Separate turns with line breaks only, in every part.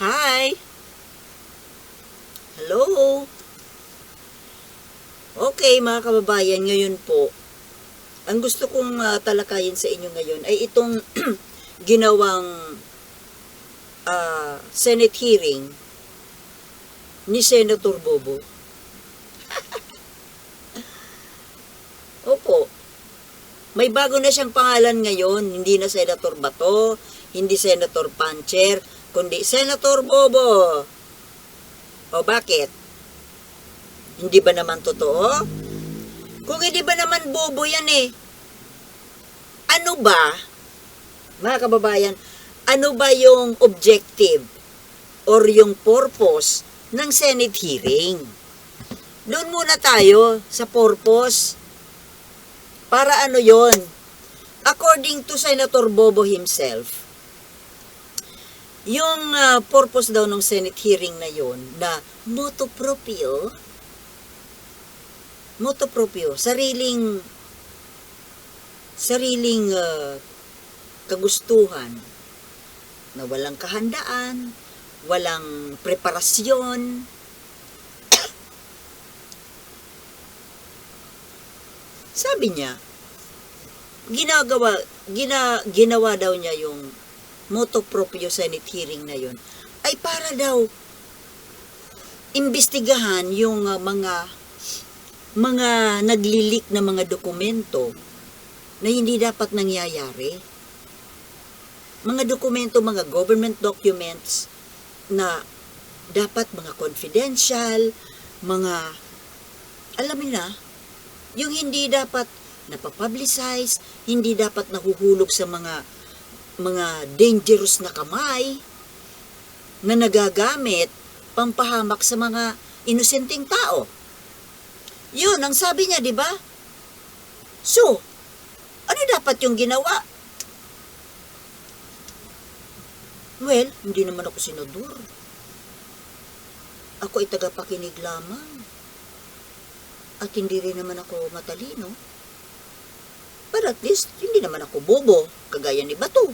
Hi! Hello! Okay, mga kababayan, ngayon po, ang gusto kong ah, talakayin sa inyo ngayon ay itong ginawang ah, Senate hearing ni Senator Bobo. Opo. May bago na siyang pangalan ngayon, hindi na Senator Bato, hindi Senator Pancher, kundi Senator Bobo. O bakit? Hindi ba naman totoo? Kung hindi ba naman bobo yan eh. Ano ba, mga kababayan, ano ba yung objective or yung purpose ng Senate hearing? Doon muna tayo sa purpose. Para ano yon? According to Senator Bobo himself, yung ah, purpose daw ng Senate hearing na yon na motu proprio, motu proprio, sariling sariling ah, kagustuhan na walang kahandaan, walang preparasyon, sabi niya, ginagawa, gina, ginawa daw niya yung moto proprio Senate hearing na yun, ay para daw imbestigahan yung uh, mga mga naglilik na mga dokumento na hindi dapat nangyayari. Mga dokumento, mga government documents na dapat mga confidential, mga alam mo na, yung hindi dapat napapublicize, hindi dapat nahuhulog sa mga mga dangerous na kamay na nagagamit pampahamak sa mga inosenteng tao. Yun ang sabi niya, di ba? So, ano dapat yung ginawa? Well, hindi naman ako senador. Ako ay tagapakinig lamang. At hindi rin naman ako matalino. But at least, hindi naman ako bobo, kagaya ni Bato.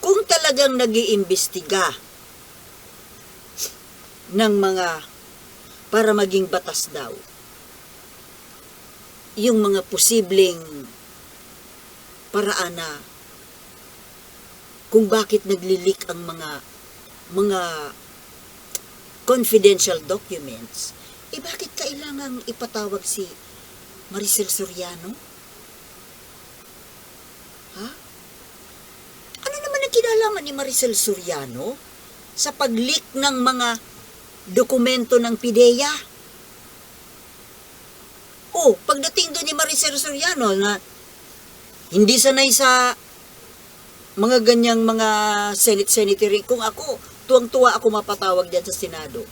Kung talagang nag iimbestiga ng mga para maging batas daw, yung mga posibleng paraan na kung bakit naglilik ang mga mga confidential documents, eh bakit kailangang ipatawag si Maricel Soriano? Ha? Ano naman ang kinalaman ni Maricel Soriano sa pag-leak ng mga dokumento ng PIDEA? Oh, pagdating doon ni Maricel Soriano na hindi sanay sa mga ganyang mga Senate Senatory, kung ako, tuwang-tuwa ako mapatawag dyan sa Senado.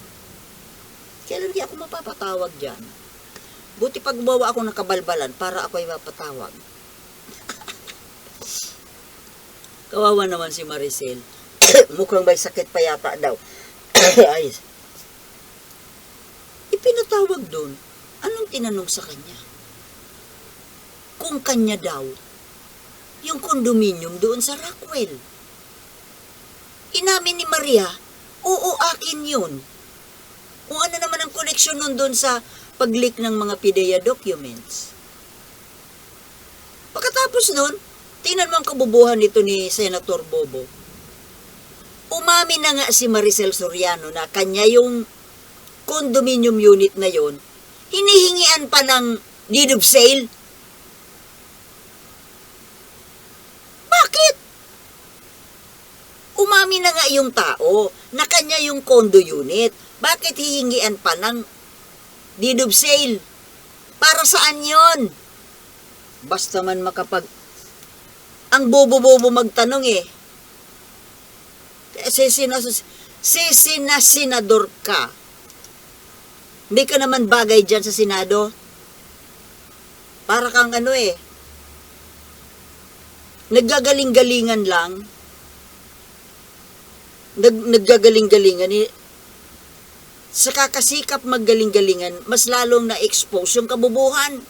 Kailan di ako mapapatawag dyan? Buti pag bawa ako ng kabalbalan para ako ay mapatawag. Kawawa naman si Maricel. Mukhang may sakit pa yata daw. ay. Ipinatawag doon. Anong tinanong sa kanya? Kung kanya daw, yung condominium doon sa Rockwell. Inamin ni Maria, oo akin yun. Kung ano naman ang koneksyon nun doon sa pag-leak ng mga PIDEA documents. Pagkatapos nun, tingnan mo ang kabubuhan nito ni Senator Bobo. Umami na nga si Maricel Soriano na kanya yung condominium unit na yon hinihingian pa ng deed of sale. Bakit? Umami na nga yung tao na kanya yung condo unit. Bakit hihingian pa ng deed of sale? Para saan yon? Basta man makapag... Ang bobo-bobo magtanong eh. Si, sinas, si sinasinador ka. Hindi ka naman bagay dyan sa Senado. Para kang ano eh. Naggagaling-galingan lang. Nag, naggagaling-galingan. Eh, sa kakasikap maggaling-galingan, mas lalong na-expose yung kabubuhan.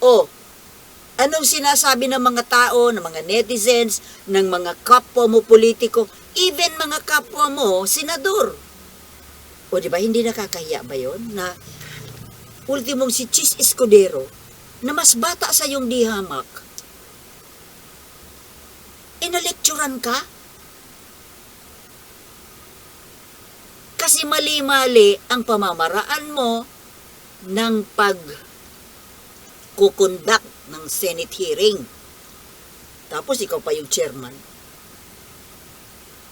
Oh, Anong sinasabi ng mga tao, ng mga netizens, ng mga kapwa mo politiko, even mga kapwa mo, senador. O di ba, hindi nakakahiya ba yon na ultimong si Chis Escudero, na mas bata sa yung dihamak, inalekturan ka? Kasi mali-mali ang pamamaraan mo ng pag kukondak ng Senate hearing. Tapos ikaw pa yung chairman.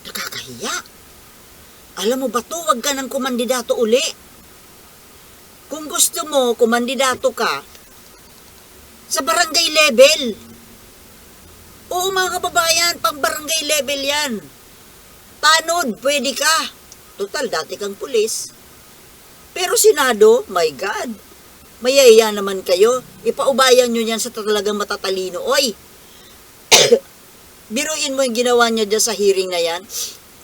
Nakakahiya. Alam mo ba to, wag ka ng kumandidato uli. Kung gusto mo, kumandidato ka sa barangay level. Oo mga kababayan, pang barangay level yan. Tanod, pwede ka. Total, dati kang pulis. Pero Senado, my God, mayaya naman kayo. Ipaubayan nyo yan sa talagang matatalino. Oy, biruin mo yung ginawa niya dyan sa hearing na yan.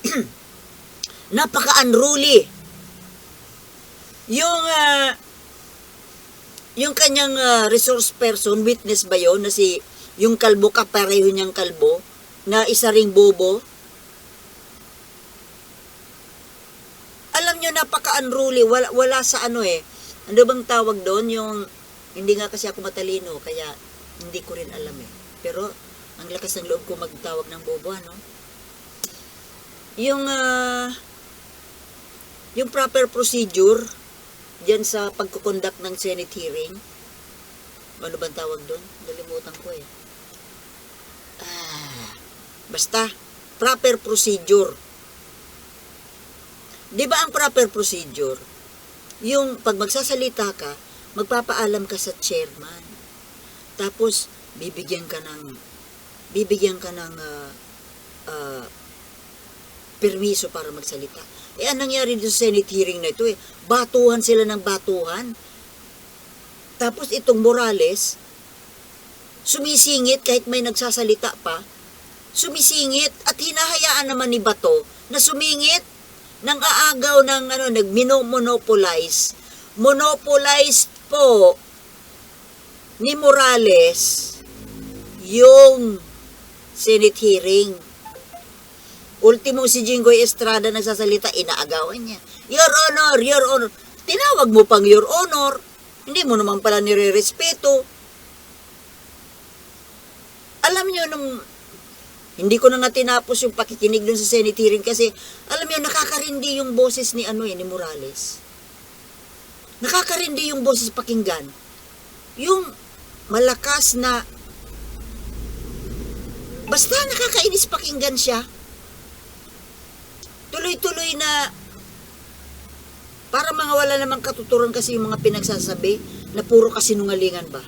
Napaka-unruly. Yung, ah, yung kanyang ah, resource person, witness ba yun, na si, yung kalbo, kapareho niyang kalbo, na isa ring bobo, alam nyo, napaka-unruly. Wala, wala sa ano eh. Ano bang tawag doon? Yung, hindi nga kasi ako matalino, kaya hindi ko rin alam eh. Pero, ang lakas ng loob ko magtawag ng bobo, ano? Yung, ah, yung proper procedure, diyan sa pagkukonduct ng Senate hearing, ano bang tawag doon? Nalimutan ko eh. Ah, basta, proper procedure. Di ba ang proper procedure? Yung pag magsasalita ka, magpapaalam ka sa chairman. Tapos, bibigyan ka ng, bibigyan ka ng ah, ah, permiso para magsalita. Eh, anong nangyari dito sa Senate hearing na ito eh? Batuhan sila ng batuhan. Tapos itong Morales, sumisingit kahit may nagsasalita pa, sumisingit at hinahayaan naman ni Bato na sumingit nang aagaw ng ano, nagminomonopolize. Monopolize po ni Morales yung Senate hearing. Ultimo si Jinggoy Estrada nagsasalita, inaagawan niya. Your Honor, Your Honor. Tinawag mo pang Your Honor. Hindi mo naman pala nire-respeto. Alam niyo, nung hindi ko na nga tinapos yung pakikinig dun sa Senate hearing kasi alam niyo, nakakarindi yung boses ni ano eh, ni Morales. Nakakarindi yung boses pakinggan. Yung malakas na basta nakakainis pakinggan siya tuloy-tuloy na para mga wala namang katuturan kasi yung mga pinagsasabi na puro kasinungalingan ba.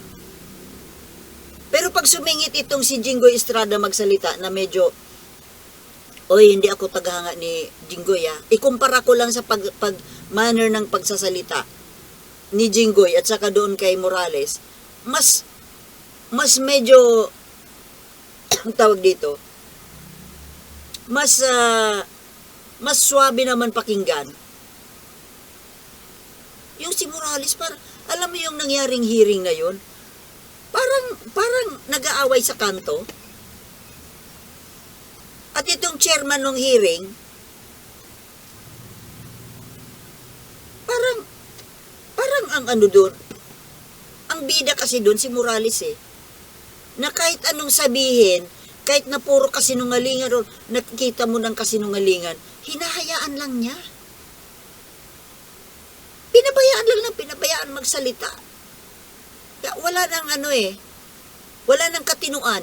Pero pag sumingit itong si Jinggoy Estrada magsalita na medyo Oy, hindi ako tagahanga ni Jinggoy ah. Ikumpara ko lang sa pag, pag manner ng pagsasalita ni Jinggoy at saka doon kay Morales. Mas mas medyo tawag dito. Mas ah, mas swabe naman pakinggan. Yung si Morales, par, alam mo yung nangyaring hearing na yun? Parang, parang nag-aaway sa kanto. At itong chairman ng hearing, parang, parang ang ano doon, ang bida kasi doon si Morales eh, na kahit anong sabihin, kahit na puro kasinungalingan o nakikita mo ng kasinungalingan, hinahayaan lang niya. Pinabayaan lang ng pinabayaan magsalita. Wala nang ano eh, wala nang katinuan.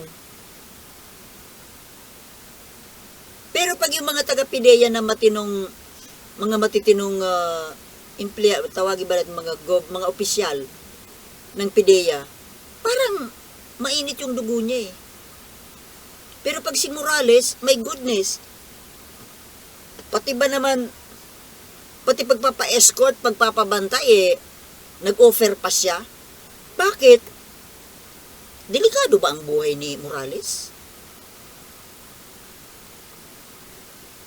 Pero pag yung mga taga-pideya na matinong, mga matitinong uh, emplea, tawagin ba natin mga, gov, mga opisyal ng pideya, parang mainit yung dugo niya eh. Pero pag si Morales, my goodness, pati ba naman, pati pagpapa-escort, pagpapabantay, eh, nag-offer pa siya. Bakit? Delikado ba ang buhay ni Morales?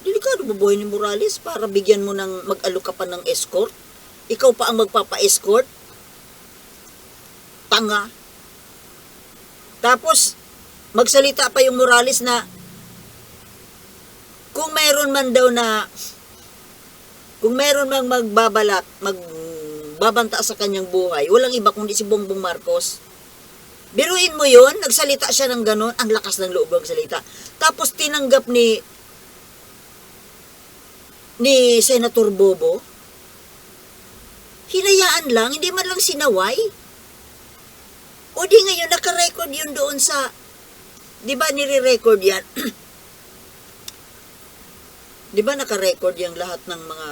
Delikado ba buhay ni Morales para bigyan mo ng mag-alok ka pa ng escort? Ikaw pa ang magpapa-escort? Tanga. Tapos, magsalita pa yung Morales na kung mayroon man daw na kung mayroon mang magbabalak, magbabanta sa kanyang buhay, walang iba kundi si Bongbong Marcos. Biruin mo yun, nagsalita siya ng ganon, ang lakas ng loob ng salita. Tapos tinanggap ni ni Senator Bobo, hinayaan lang, hindi man lang sinaway. O di ngayon, nakarecord yun doon sa, di ba nire-record yan? di ba nakarecord yung lahat ng mga,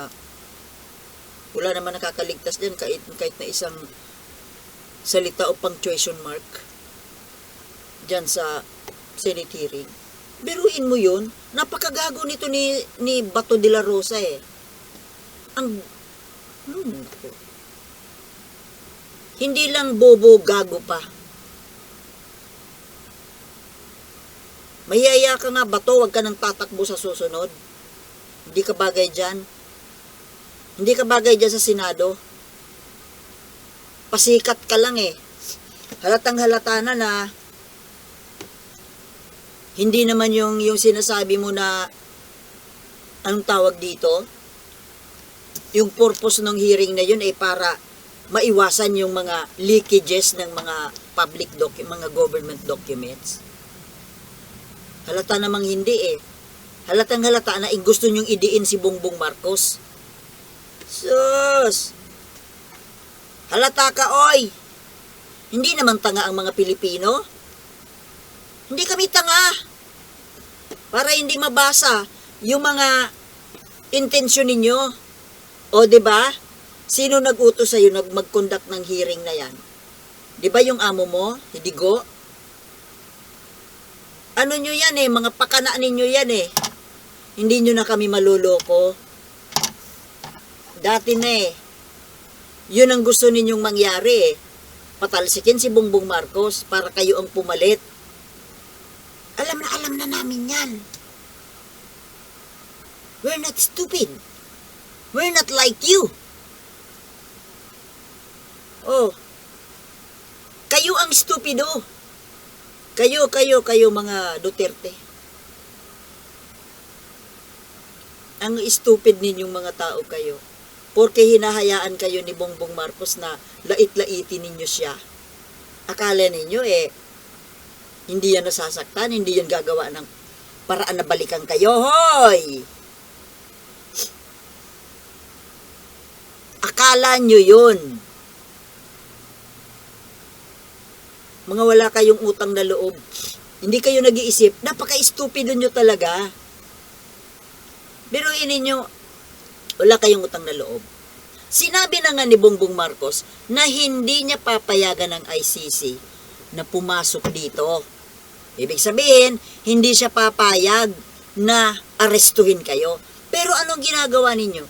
wala naman nakakaligtas din kahit, kahit na isang salita o punctuation mark dyan sa Senate hearing. Biruin mo yun, napakagago nito ni, ni Bato de la Rosa eh. Ang, hmm. Hindi lang bobo, gago pa. Mayaya ka nga, Bato, wag ka nang tatakbo sa susunod. Hindi ka bagay dyan. Hindi ka bagay dyan sa Senado. Pasikat ka lang eh. Halatang halata na na hindi naman yung, yung sinasabi mo na anong tawag dito? Yung purpose ng hearing na yun ay para maiwasan yung mga leakages ng mga public doc, mga government documents. Halata namang hindi eh. Halatang halata na eh, gusto nyong idiin si Bongbong Marcos. Sus! Halata ka, oy! Hindi naman tanga ang mga Pilipino. Hindi kami tanga. Para hindi mabasa yung mga intensyon ninyo. O, ba? Sino nag-utos sa'yo nag mag-conduct ng hearing na yan? Ba yung amo mo, Hidigo? Ano nyo yan eh, mga pakana ninyo yan eh. Hindi nyo na kami maluloko. Dati na eh. Yun ang gusto ninyong mangyari eh. Patalsikin si Bongbong Marcos para kayo ang pumalit. Alam na alam na namin yan. We're not stupid. We're not like you. Oh. Kayo ang stupido. Kayo, kayo, kayo mga Duterte. Ang stupid ninyong mga tao kayo. Porque hinahayaan kayo ni Bongbong Marcos na lait-laitin ninyo siya. Akala ninyo eh, hindi yan nasasaktan, hindi yan gagawa ng paraan na balikan kayo. Hoy! Akala nyo yun. Mga wala kayong utang na loob. Hindi kayo nag-iisip. Napaka-stupido nyo talaga. Pero ninyo, wala kayong utang na loob. Sinabi na nga ni Bongbong Marcos na hindi niya papayagan ng ICC na pumasok dito. Ibig sabihin, hindi siya papayag na arestuhin kayo. Pero anong ginagawa ninyo?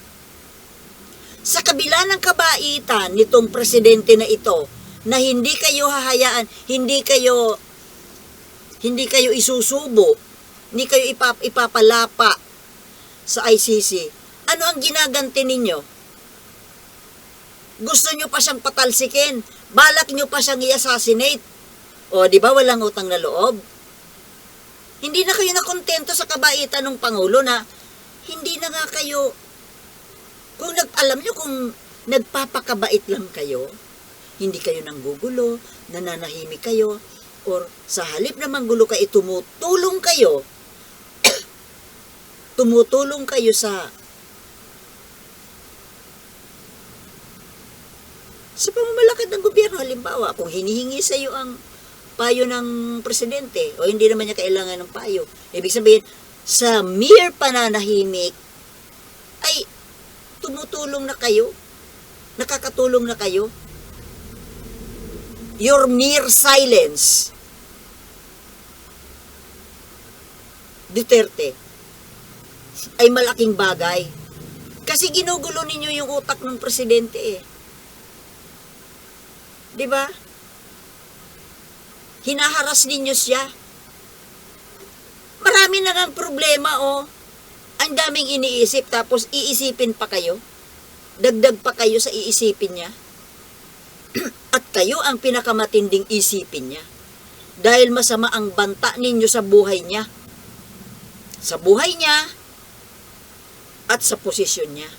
Sa kabila ng kabaitan nitong presidente na ito, na hindi kayo hahayaan, hindi kayo hindi kayo isusubo, hindi kayo ipap, ipapalapa sa ICC. Ano ang ginaganti ninyo? Gusto nyo pa siyang patalsikin, balak nyo pa siyang i-assassinate. O, di ba walang utang na loob? Hindi na kayo nakontento sa kabaitan ng Pangulo na hindi na nga kayo, kung nag, alam nyo kung nagpapakabait lang kayo, hindi kayo nanggugulo, nananahimik kayo, or sa halip na manggulo kayo, tumutulong kayo, tumutulong kayo sa sa pamamalakad ng gobyerno. Halimbawa, kung hinihingi sa iyo ang payo ng presidente, o hindi naman niya kailangan ng payo, ibig sabihin, sa mere pananahimik, ay tumutulong na kayo, nakakatulong na kayo, your mere silence, Duterte, ay malaking bagay. Kasi ginugulo ninyo yung utak ng presidente eh. 'Di ba? Hinaharas ninyo siya. Marami na ng problema oh. Ang daming iniisip tapos iisipin pa kayo. Dagdag pa kayo sa iisipin niya. At kayo ang pinakamatinding isipin niya. Dahil masama ang banta ninyo sa buhay niya. Sa buhay niya at sa posisyon niya.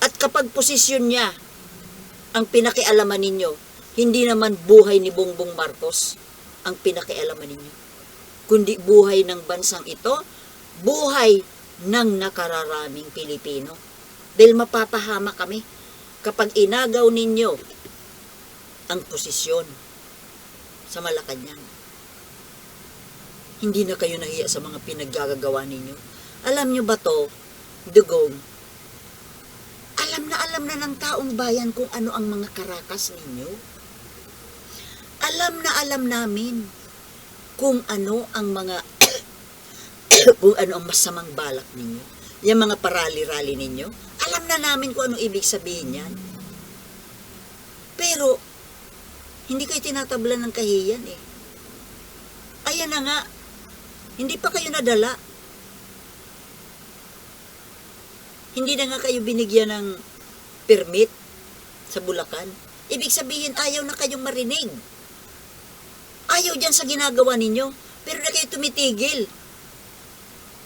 At kapag posisyon niya ang pinakialaman ninyo, hindi naman buhay ni Bongbong Marcos ang pinakialaman ninyo, kundi buhay ng bansang ito, buhay ng nakararaming Pilipino. Dahil mapapahama kami kapag inagaw ninyo ang posisyon sa Malacanang. Hindi na kayo nahiya sa mga pinaggagawa ninyo. Alam nyo ba to, Dugong? Alam na alam na ng taong bayan kung ano ang mga karakas ninyo. Alam na alam namin kung ano ang mga kung ano ang masamang balak ninyo. Yung mga parali-rali ninyo. Alam na namin kung ano ibig sabihin yan. Pero, hindi kayo tinatablan ng kahiyan eh. Ayan na nga, hindi pa kayo nadala. Hindi na nga kayo binigyan ng permit sa Bulacan. Ibig sabihin, ayaw na kayong marinig. Ayaw dyan sa ginagawa ninyo, pero na kayo tumitigil.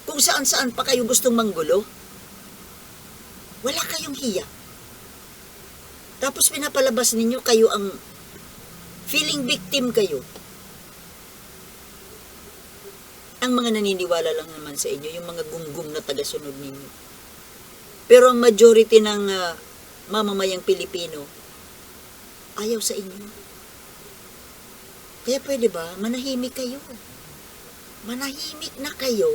Kung saan-saan pa kayo gustong manggulo. Wala kayong hiya. Tapos pinapalabas ninyo kayo ang feeling victim kayo. Ang mga naniniwala lang naman sa inyo, yung mga gunggong na tagasunod ninyo. Pero ang majority ng ah, mamamayang Pilipino, ayaw sa inyo. Kaya pwede ba, manahimik kayo. Manahimik na kayo.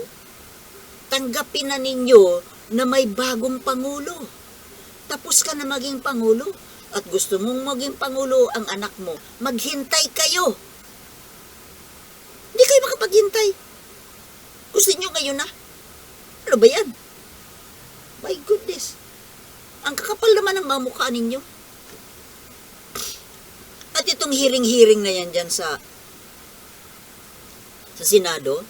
Tanggapin na ninyo na may bagong Pangulo. Tapos ka na maging Pangulo. At gusto mong maging Pangulo ang anak mo, maghintay kayo. Hindi kayo makapaghintay. Gusto nyo ngayon na? Ano ba yan? My goodness. Ang kakapal naman ng mamukha ninyo. At itong hearing-hearing na yan dyan sa sa Senado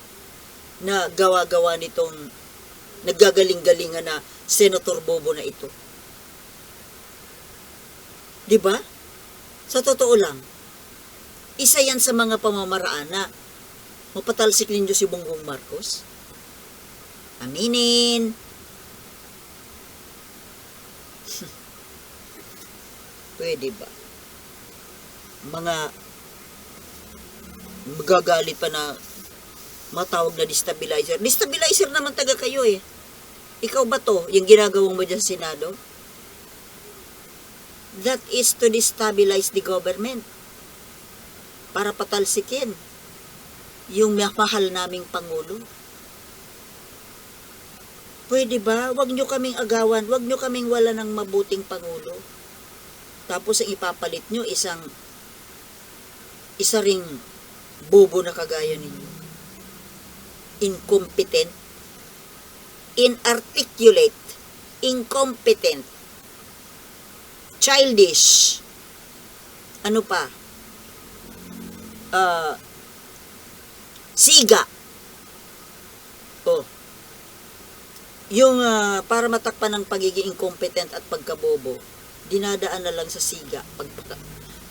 na gawa-gawa nitong naggagaling-galingan na Senator Bobo na ito. 'Di ba? Sa totoo lang, isa yan sa mga pamamaraan na mapatalsik ninyo si Bongbong Marcos. Aminin. Pwede ba? Mga magagalit pa na matawag na destabilizer. Destabilizer naman taga kayo eh. Ikaw ba to, yung ginagawang mo dyan Senado? That is to destabilize the government. Para patalsikin yung mahal naming Pangulo. Pwede ba? Huwag nyo kaming agawan. Huwag nyo kaming wala ng mabuting Pangulo. Tapos ang ipapalit nyo isang isa ring bobo na kagaya ninyo. Incompetent, inarticulate, incompetent, childish, ano pa, uh, siga. Oh. Yung ah, para matakpan ng pagiging incompetent at pagkabobo, dinadaan na lang sa siga, pagpaka,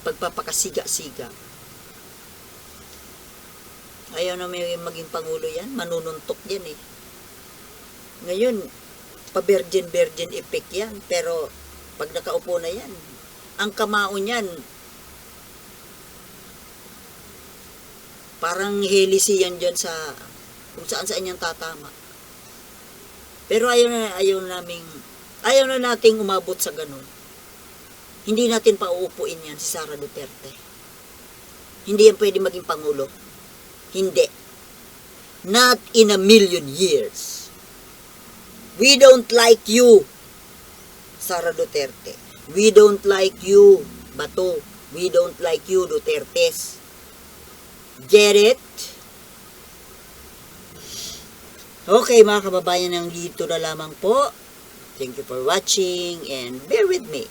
pagpapakasiga-siga. Ayaw na may maging pangulo yan, manununtok yan eh. Ngayon, pa-virgin-virgin effect yan, pero pag nakaupo na yan, ang kamao niyan, parang helisi yan dyan sa kung saan saan yan tatama. Pero ayaw na, ayaw naming, ayaw na nating umabot sa ganun. Hindi natin pauupuin yan si Sara Duterte. Hindi yan pwede maging pangulo. Hindi. Not in a million years. We don't like you, Sara Duterte. We don't like you, Bato. We don't like you, Dutertes. Get it? Okay mga kababayan, ang dito na lamang po. Thank you for watching and bear with me.